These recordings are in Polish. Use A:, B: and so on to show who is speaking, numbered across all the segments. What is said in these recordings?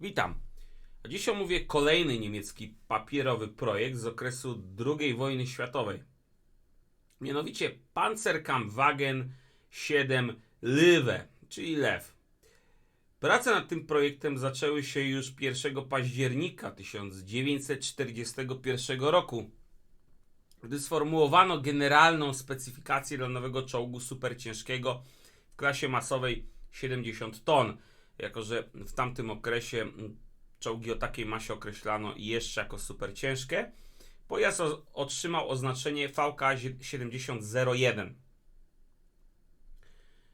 A: Witam. Dziś omówię kolejny niemiecki papierowy projekt z okresu II wojny światowej. Mianowicie Panzerkampfwagen 7 Löwe, czyli Lew. Prace nad tym projektem zaczęły się już 1 października 1941 roku, gdy sformułowano generalną specyfikację dla nowego czołgu superciężkiego w klasie masowej 70 ton. Jako, że w tamtym okresie czołgi o takiej masie określano jeszcze jako super ciężkie, pojazd otrzymał oznaczenie VK7001.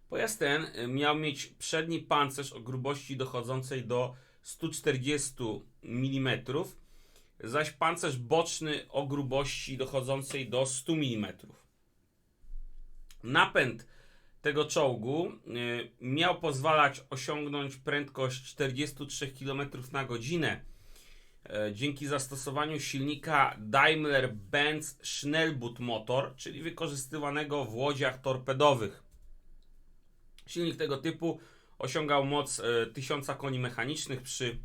A: Pojazd ten y, miał mieć przedni pancerz o grubości dochodzącej do 140 mm, zaś pancerz boczny o grubości dochodzącej do 100 mm. Napęd tego czołgu y, miał pozwalać osiągnąć prędkość 43 km na godzinę e, dzięki zastosowaniu silnika Daimler-Benz Schnellbootmotor, czyli wykorzystywanego w łodziach torpedowych. Silnik tego typu osiągał moc e, 1000 koni mechanicznych przy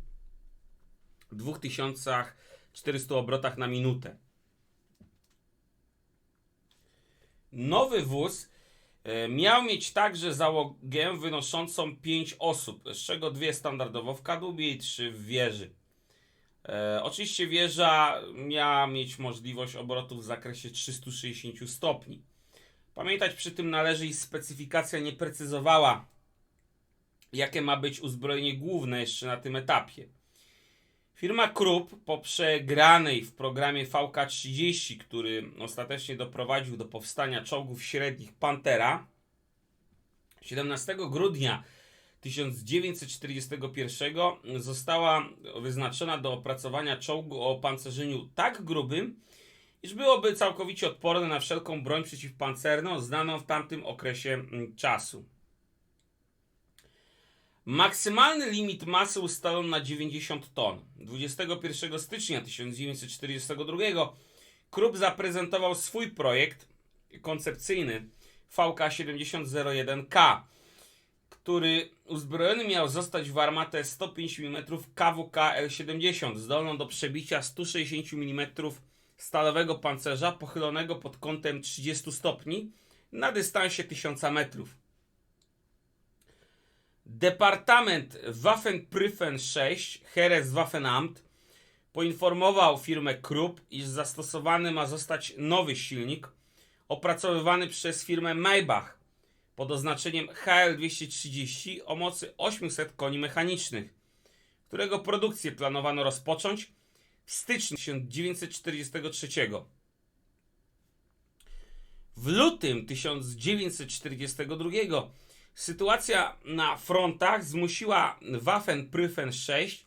A: 2400 obrotach na minutę. Nowy wóz e, miał mieć także załogę wynoszącą 5 osób, z czego dwie standardowo w kadłubie i trzy w wieży. E, oczywiście wieża miała mieć możliwość obrotów w zakresie 360 stopni. Pamiętać przy tym należy, iż specyfikacja nie precyzowała, jakie ma być uzbrojenie główne jeszcze na tym etapie. Firma Krupp po przegranej w programie VK-30, który ostatecznie doprowadził do powstania czołgów średnich Pantera, 17 grudnia 1941 została wyznaczona do opracowania czołgu o opancerzeniu tak grubym, iż byłoby całkowicie odporne na wszelką broń przeciwpancerną znaną w tamtym okresie mm, czasu. Maksymalny limit masy ustalono na 90 ton. 21 stycznia 1942 Krupp zaprezentował swój projekt koncepcyjny VK7001K, który uzbrojony miał zostać w armatę 105 mm KWK L70, zdolną do przebicia 160 mm stalowego pancerza pochylonego pod kątem 30 stopni na dystansie 1000 metrów. Departament Waffenprüfen 6 Heereswaffenamt poinformował firmę Krupp, iż zastosowany ma zostać nowy silnik opracowywany przez firmę Maybach pod oznaczeniem HL230 o mocy 800 koni mechanicznych, którego produkcję planowano rozpocząć w styczniu 1943. W lutym 1942 sytuacja na frontach zmusiła Waffenprüfen 6,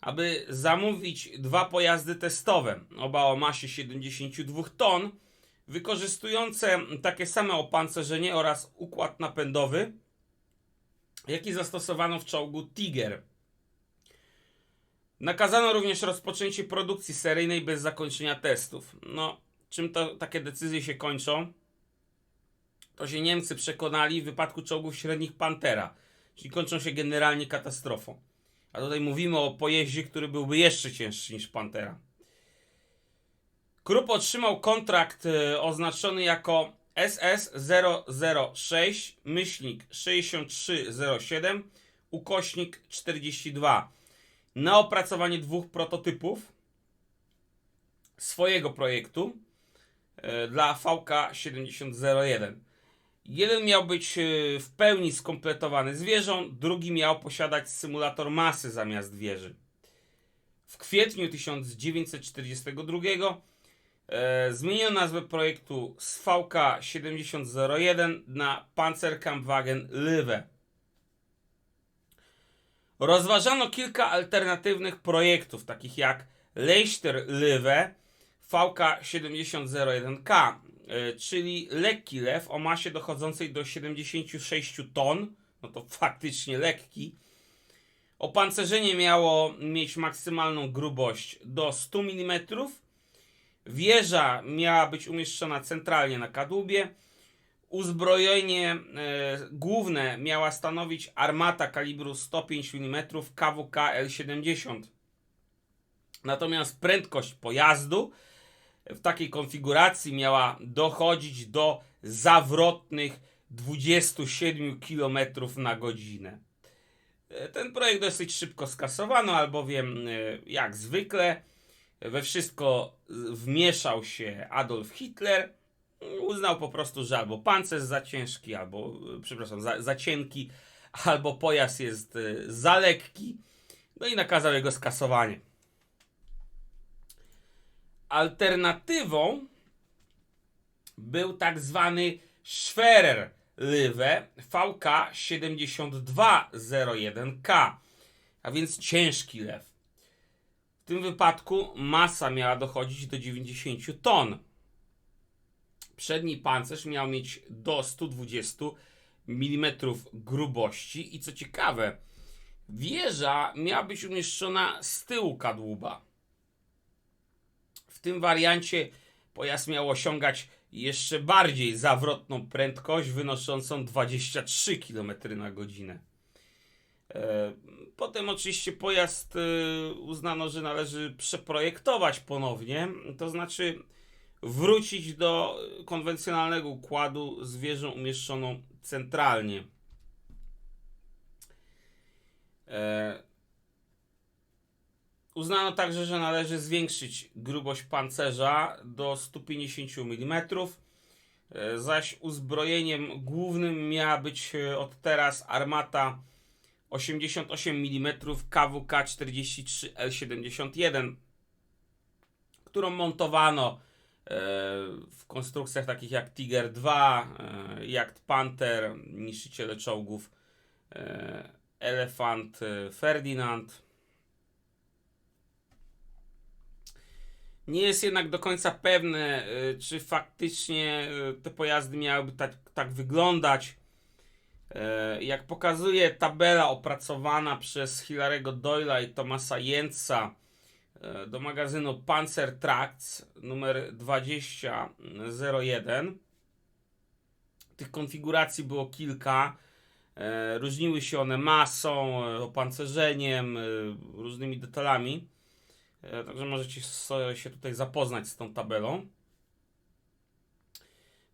A: aby zamówić dwa pojazdy testowe, oba o masie 72 ton, wykorzystujące takie same opancerzenie oraz układ napędowy, jaki zastosowano w czołgu Tiger. Nakazano również rozpoczęcie produkcji seryjnej bez zakończenia testów. No, czym to takie decyzje się kończą? To się Niemcy przekonali w wypadku czołgów średnich Pantera, czyli kończą się generalnie katastrofą. A tutaj mówimy o pojeździe, który byłby jeszcze cięższy niż Pantera. Krupp otrzymał kontrakt e, oznaczony jako SS006 myślnik 6307 ukośnik 42 na opracowanie dwóch prototypów swojego projektu e, dla VK7001. Jeden miał być e, w pełni skompletowany z drugi miał posiadać symulator masy zamiast wieży. W kwietniu 1942 e, zmieniono nazwę projektu z VK7001 na Panzerkampfwagen Löwe. Rozważano kilka alternatywnych projektów, takich jak Leichter Löwe VK7001K, y, czyli lekki lew o masie dochodzącej do 76 ton, no to faktycznie lekki. Opancerzenie miało mieć maksymalną grubość do 100 mm. Wieża miała być umieszczona centralnie na kadłubie. Uzbrojenie e, główne miała stanowić armata kalibru 105 mm KWK L70. Natomiast prędkość pojazdu w takiej konfiguracji miała dochodzić do zawrotnych 27 km na godzinę. E, Ten projekt dosyć szybko skasowano, albowiem e, jak zwykle we wszystko wmieszał się Adolf Hitler. Uznał po prostu, że albo pancerz za ciężki, albo, e, przepraszam, za, za cienki, albo pojazd jest za lekki. No i nakazał jego skasowanie. Alternatywą był tak zwany Schwerer Löwe VK7201K, a więc ciężki lew. W tym wypadku masa miała dochodzić do 90 ton. Przedni pancerz miał mieć do 120 mm grubości i co ciekawe, wieża miała być umieszczona z tyłu kadłuba. Tym wariancie pojazd miał osiągać jeszcze bardziej zawrotną prędkość wynoszącą 23 km na godzinę. E, Potem oczywiście pojazd e, uznano, że należy przeprojektować ponownie, to znaczy wrócić do konwencjonalnego układu z wieżą umieszczoną centralnie. E, Uznano także, że należy zwiększyć grubość pancerza do 150 mm, e, zaś uzbrojeniem głównym miała być e, od teraz armata 88 mm KWK 43L71, którą montowano e, w konstrukcjach takich jak Tiger 2, e, Jagd Panther, niszczyciele czołgów Elefant Ferdinand. Nie jest jednak do końca pewne, y, czy faktycznie y, te pojazdy miałyby tak, tak wyglądać. E, Jak pokazuje tabela opracowana przez Hilarego Doyla i Tomasa Jentza e, do magazynu Panzer Tracts numer 2001. Tych konfiguracji było kilka. E, Różniły się one masą, opancerzeniem, różnymi detalami. E, Także możecie się tutaj zapoznać z tą tabelą.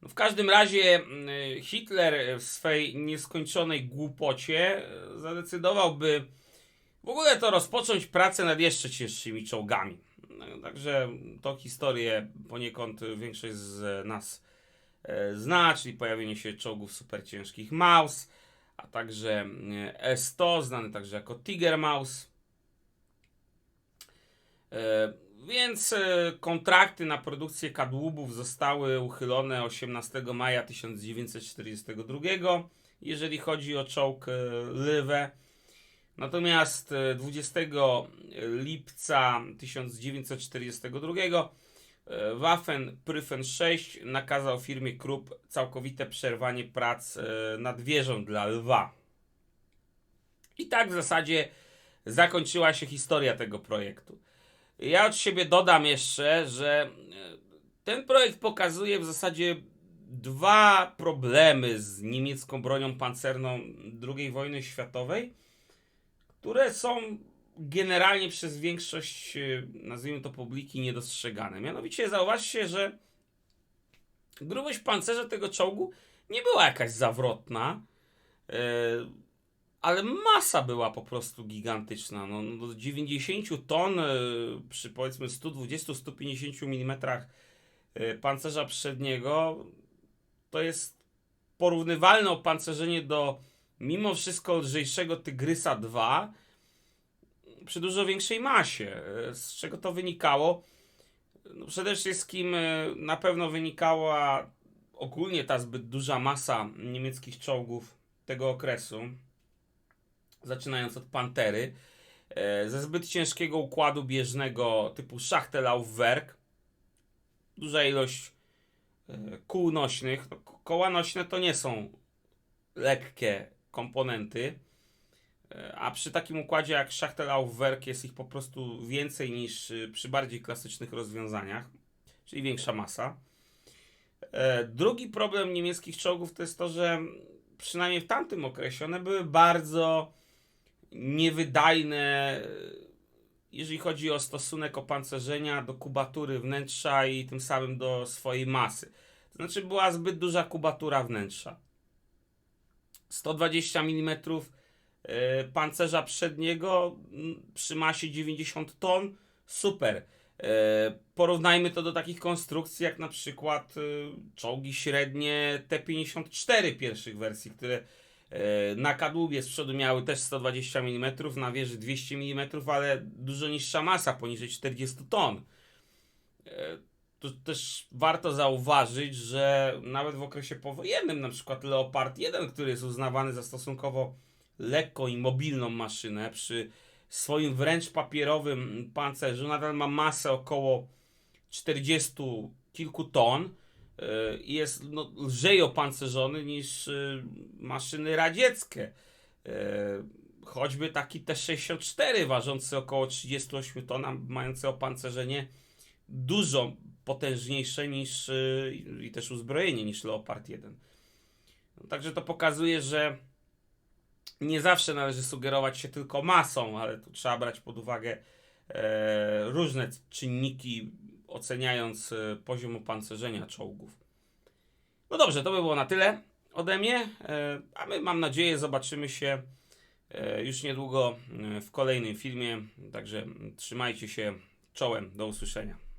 A: No w każdym razie mm, Hitler w swej nieskończonej głupocie e, zadecydował,by w ogóle to rozpocząć pracę nad jeszcze cięższymi czołgami. No, Także tą historię poniekąd większość z nas e, zna, czyli pojawienie się czołgów super ciężkich Maus, a także e, S-100, znany także jako Tiger Maus. E, Więc e, kontrakty na produkcję kadłubów zostały uchylone 18 maja 1942, jeżeli chodzi o czołg e, Lywę. Natomiast e, 20 lipca 1942 e, Waffen Prüfen 6 nakazał firmie Krupp całkowite przerwanie prac nad wieżą dla Lwa. I tak w zasadzie zakończyła się historia tego projektu. Ja od siebie dodam jeszcze, że e, ten projekt pokazuje w zasadzie dwa problemy z niemiecką bronią pancerną II wojny światowej, które są generalnie przez większość, e, nazwijmy to, publiki niedostrzegane. Mianowicie zauważcie, że grubość pancerza tego czołgu nie była jakaś zawrotna. Ale masa była po prostu gigantyczna. No, no do 90 ton e, przy powiedzmy 120-150 mm e, pancerza przedniego to jest porównywalne opancerzenie do mimo wszystko lżejszego Tygrysa 2 przy dużo większej masie. E, Z czego to wynikało? No przede wszystkim na pewno wynikała ogólnie ta zbyt duża masa niemieckich czołgów tego okresu zaczynając od Pantery, e, ze zbyt ciężkiego układu bieżnego typu Schachtelaufwerk, duża ilość e, kół nośnych. No, ko- koła nośne to nie są lekkie komponenty, e, a przy takim układzie jak Schachtelaufwerk jest ich po prostu więcej niż przy bardziej klasycznych rozwiązaniach, czyli większa masa. Drugi problem niemieckich czołgów to jest to, że przynajmniej w tamtym okresie one były bardzo niewydajne, e, jeżeli chodzi o stosunek opancerzenia do kubatury wnętrza i tym samym do swojej masy. To znaczy była zbyt duża kubatura wnętrza. 120 mm e, pancerza przedniego przy masie 90 ton, super. E, Porównajmy to do takich konstrukcji jak na przykład y, czołgi średnie T-54 pierwszych wersji, które e, na kadłubie z przodu miały też 120 mm, na wieży 200 mm, ale dużo niższa masa, poniżej 40 ton. E, Tu też warto zauważyć, że nawet w okresie powojennym, na przykład Leopard 1, który jest uznawany za stosunkowo lekką i mobilną maszynę, przy swoim wręcz papierowym pancerzu nadal ma masę około 40 kilku ton jest no, lżej opancerzony niż yy, maszyny radzieckie. Yy, Choćby taki T-64 ważący około 38 ton, mający opancerzenie dużo potężniejsze niż i też uzbrojenie niż Leopard 1. No, także to pokazuje, że nie zawsze należy sugerować się tylko masą, ale tu trzeba brać pod uwagę e, różne czynniki, oceniając e, poziom opancerzenia czołgów. No dobrze, to by było na tyle ode mnie, e, a my mam nadzieję zobaczymy się e, już niedługo w kolejnym filmie, także trzymajcie się czołem, do usłyszenia.